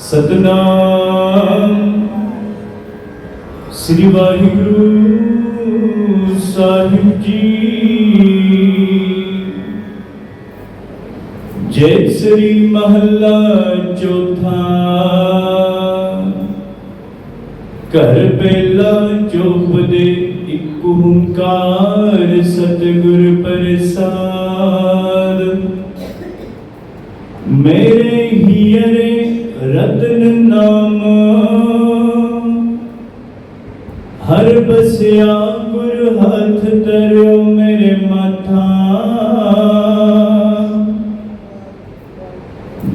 ਸਤਨਾਮ ਸ੍ਰੀ ਵਾਹਿਗੁਰੂ ਸਾਹਿਬ ਜੀ ਜੈ ਸ੍ਰੀ ਮਹੱਲਾ ਚੌਥਾ ਘਰ ਪਹਿਲਾ ਚੌਪਦੇ ਇੱਕ ਓੰਕਾਰ ਸਤਿਗੁਰ ਪ੍ਰਸਾਦ ਮੇਰੇ ਹੀਰੇ ਰਤਨ ਨਾਮ। ਹਰ ਬਸਿਆ ਗੁਰ ਹੱਥ ਤਰਿਓ ਮੇਰੇ ਮਾਥਾ।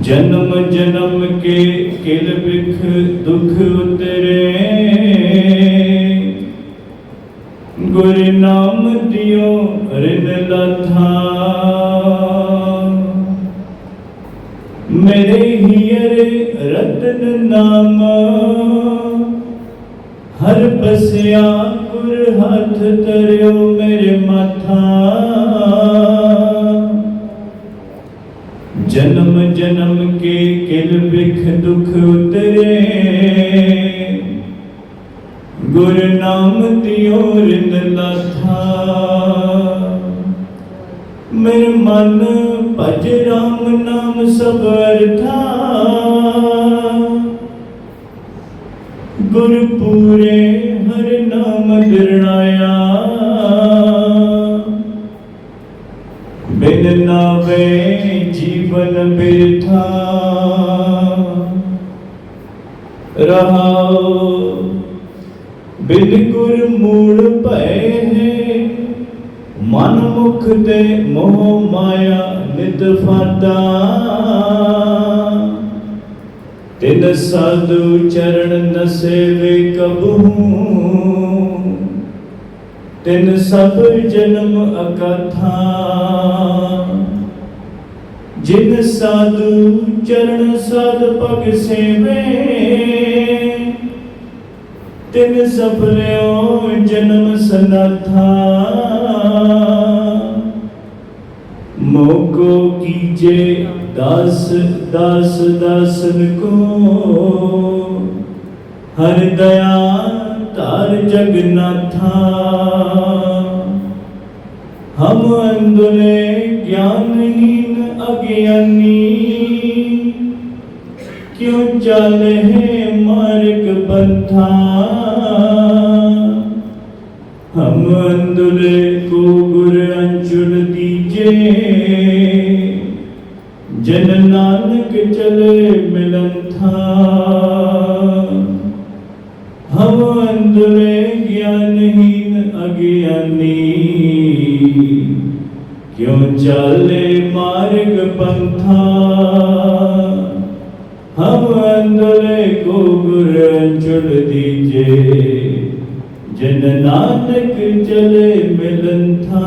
ਜਨਮ ਜਨਮ ਕੇ ਕਿਲ ਬਿਖ ਦੁਖ ਉਤਰੇ। ਗੁਰ ਨਾਮ ਦਿਓ ਰਿਨ ਲਥਾ। ਮੇਰੇ ਹੀਰੇ ਰਤਨ ਨਾਮ ਹਰ ਬਸਿਆ ਗੁਰ ਹੱਥ ਤਰਿਓ ਮੇਰੇ ਮਾਥਾ ਜਨਮ ਜਨਮ ਕੇ ਕਿਲ ਬਿਖ ਦੁਖ ਉਤਰੇ ਗੁਰ ਨਾਮ ਦਿਓ ਰਿੰਦ ਲਾਥਾ ਮੇਰ ਮਨ ਭਜ ਰਾਮ ਨਾਮ ਸਭ ਅਰਥਾ ਗੁਰਪੂਰੇ ਹਰ ਨਾਮ ਦਿਰਣਾਇਆ ਬਿਨ ਨਾਵੇ ਜੀਵਨ ਬਿਰਥਾ। ਰਹਾਉ, ਬਿਨ ਗੁਰ ਮੂੜ ਭੈ ਹੈ। ਮਨ ਮੁਖ ਤੇ ਮੋਹ ਮਾਇਆ ਨਿਤ ਫਾਦਾ। ਤਿਨ ਸਾਧੂ ਚਰਨ ਨਸੇਵੇ ਸੇਵੇ ਤਿਨ ਸਭ ਜਨਮ ਅਕਥਾ। ਜਿਨ ਸਾਧੂ ਚਰਨ ਸਾਧ ਪਗ ਸੇਵੇ। ਤਿਨ ਸਫਲਿਓ ਜਨਮ ਸਨਾਥਾ। ਮੋਕੋ ਕੀਜੇ, ਦਸ ਦਸ, ਦਾਸਨ ਕੋ। ਹਰ ਦਇਆ ਧਾਰ ਜਗਨਾਥਾ। ਹਮ ਅੰਦਰੇ ਗਿਆਨਹੀਨ ਅਗਿਆਨੀ। ਕਿਉ ਚਲੇ ਮਾਰਗ ਪੰਥਾ? ਹਮ ਅੰਦਰੇ ਕੋ ਜਨ ਨਾਨਕ ਚਲੇ ਮਿਲਨ ਥਾ ਹਮ ਅੰਦਰੇ ਗਿਆਨਹੀਨ ਅਗਿਆਨੀ। ਕਿਉ ਚਾਲੇ ਮਾਰਗ ਪੰਥਾ ਹਮ ਅੰਦਰੇ ਕੋ ਗੁਰ ਚੁੜ ਦੀਜੇ। ਜਨ ਨਾਨਕ ਚਲੇ ਮਿਲਨ ਥਾ